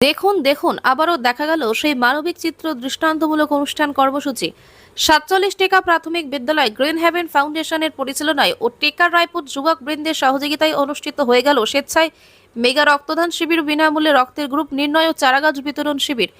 দেখুন দেখুন, আবারও দেখা গেল সেই মানবিক চিত্র দৃষ্টান্তমূলক অনুষ্ঠান কর্মসূচি। সাতচল্লিশ টেকা প্রাথমিক বিদ্যালয় গ্রিন হ্যাভেন ফাউন্ডেশনের পরিচালনায় ও টেকার রায়পুর যুবক বৃন্দের সহযোগিতায় অনুষ্ঠিত হয়ে গেল স্বেচ্ছায় মেগা রক্তদান শিবির, বিনামূল্যে রক্তের গ্রুপ, নির্ণয় ও চারাগাছ বিতরণ শিবির।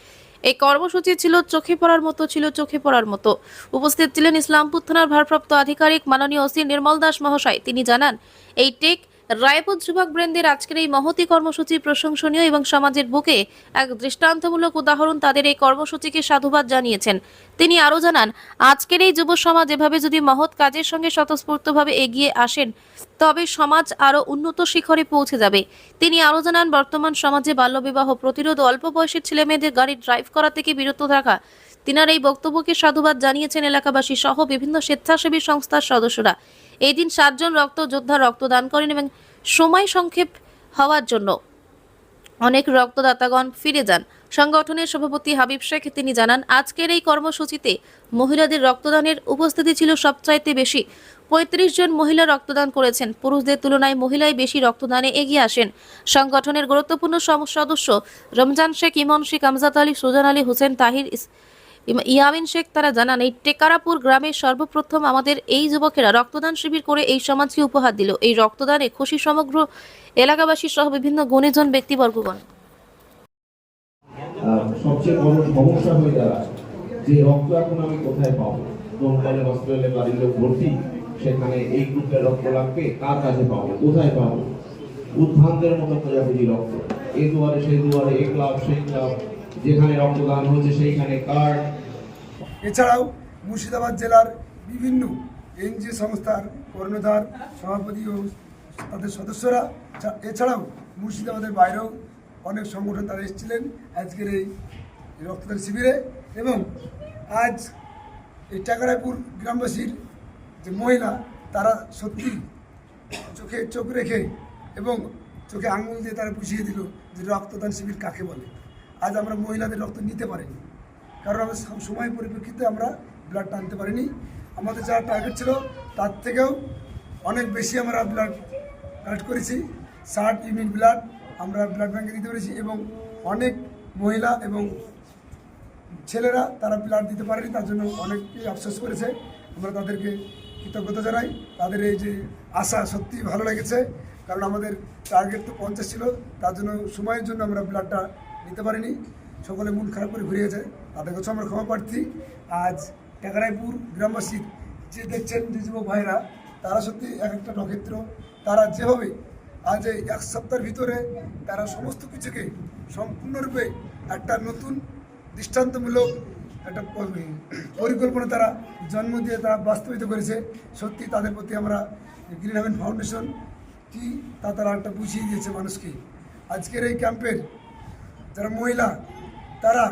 এই কর্মসূচি ছিল চোখে পড়ার মতো, ছিল চোখে পড়ার মতো। উপস্থিত ছিলেন ইসলামপুর থানার ভারপ্রাপ্ত আধিকারিক মাননীয় ওসি নির্মল দাস মহাশয়। তিনি জানান, এই টেক রায়পুর যুবক বৃন্দের আজকের এই মহতি কর্মসূচি প্রশংসনীয় এবং সমাজের বুকে এক দৃষ্টান্তমূলক উদাহরণ তাদের এই কর্মসূচিকে সাধুবাদ জানিয়েছেন। তিনি আরও জানান, আজকের এই যুব সমাজ এভাবে যদি মহৎ কাজের সঙ্গে স্বতঃস্ফূর্তভাবে এগিয়ে আসেন, তবে সমাজ আরও উন্নত শিখরে পৌঁছে যাবে। তিনি আরও জানান, বর্তমান সমাজে বাল্যবিবাহ প্রতিরোধ অল্প বয়সী ছেলেমেয়েদের গাড়ি ড্রাইভ করা থেকে বিরত থাকা তিনার এই বক্তব্যকে সাধুবাদ জানিয়েছেন এলাকাবাসী সহ বিভিন্ন স্বেচ্ছাসেবী সংস্থার সদস্যরা। এই দিন সাতজন রক্ত যোদ্ধা রক্তদান করেন এবং সময় সংক্ষেপ হওয়ার জন্য অনেক রক্তদাতাগণ ফিরে যান। সংগঠনের সভাপতি হাবিব শেখ তিনি জানান, আজকের এই কর্মসূচিতে মহিলাদের রক্তদানের উপস্থিতি ছিল সবচাইতে বেশি। পঁয়ত্রিশ জন মহিলা রক্তদান করেছেন। পুরুষদের তুলনায় মহিলাই বেশি রক্তদানে এগিয়ে আসেন। সংগঠনের গুরুত্বপূর্ণ সদস্য রমজান শেখ ইমন শেখ, আমজাদ আলী, সুজান আলী, হোসেন, তাহির ইয়ামিন শেখ তারা জানান, এই টেকারাপুর গ্রামে সর্বপ্রথম আমাদের এই যুবকেরা রক্তদান শিবির করে এই সমাজকে উপহার দিল। এই রক্তদানে খুশি সমগ্র এলাকাবাসী সহ বিভিন্ন গুণীজন, ব্যক্তিবর্গগণ। সবচেয়ে বড় সমস্যা হয়ে দাঁড়ায়, যে রক্ত এখন আমি কোথায় পাবো? দমকলে, হসপিটালে বাড়ির লোক ভর্তি, সেখানে এই গ্রুপের রক্ত লাগবে, কার কাছে পাবো? কোথায় পাবো? উদ্ভ্রান্তের মতো খোঁজাখুঁজি রক্ত। এই দুয়ারে সেই দুয়ারে এই ক্লাব, সেই ক্লাব। যেখানে রক্তদান হচ্ছে সেইখানে কার্ড। এছাড়াও মুর্শিদাবাদ জেলার বিভিন্ন এনজিও সংস্থার কর্ণধার, সভাপতি ও তাদের সদস্যরা এছাড়াও মুর্শিদাবাদের বাইরেও অনেক সংগঠন তারা এসেছিলেন আজকের এই রক্তদান শিবিরে এবং আজ এই টাকারায়পুর গ্রামবাসীর যে মহিলা, তারা সত্যি চোখে চোখ রেখে এবং চোখে আঙুল দিয়ে তারা বুঝিয়ে দিল যে রক্তদান শিবির কাকে বলে। আজ আমরা মহিলাদের রক্ত নিতে পারিনি। কারণ আমরা সময় পরিপ্রেক্ষিতে আমরা ব্লাড টানতে পারিনি। আমাদের যা টার্গেট ছিল, তার থেকেও অনেক বেশি আমরা ব্লাড কালেক্ট করেছি। ষাট ইউনিট ব্লাড আমরা ব্লাড ব্যাঙ্কে দিতে পেরেছি এবং অনেক মহিলা এবং ছেলেরা তারা ব্লাড দিতে পারেনি, তার জন্য অনেকেই আফসোস করেছে। আমরা তাদেরকে কৃতজ্ঞতা জানাই। তাদের এই যে আশা সত্যি ভালো লেগেছে। কারণ আমাদের টার্গেট তো পঞ্চাশ ছিল, তার জন্য সময়ের জন্য আমরা ব্লাডটা নিতে পারিনি। সকলে মন খারাপ করে ঘুরে গেছে। তাদের কাছে আমরা ক্ষমা প্রার্থী। আজ টেকারাইপুর গ্রামবাসী যে দেখছেন যে যুবক ভাইরা, তারা সত্যি এক একটা নক্ষত্র। তারা যেভাবে আজ এই এক সপ্তাহের ভিতরে তারা সমস্ত কিছুকে সম্পূর্ণরূপে একটা নতুন দৃষ্টান্তমূলক একটা পরিকল্পনা তারা জন্ম দিয়ে তারা বাস্তবিত করেছে। সত্যি তাদের প্রতি আমরা গ্রিন হেভেন ফাউন্ডেশন কি তা তারা একটা বুঝিয়ে দিয়েছে মানুষকে। আজকের এই ক্যাম্পের যারা মহিলা তারা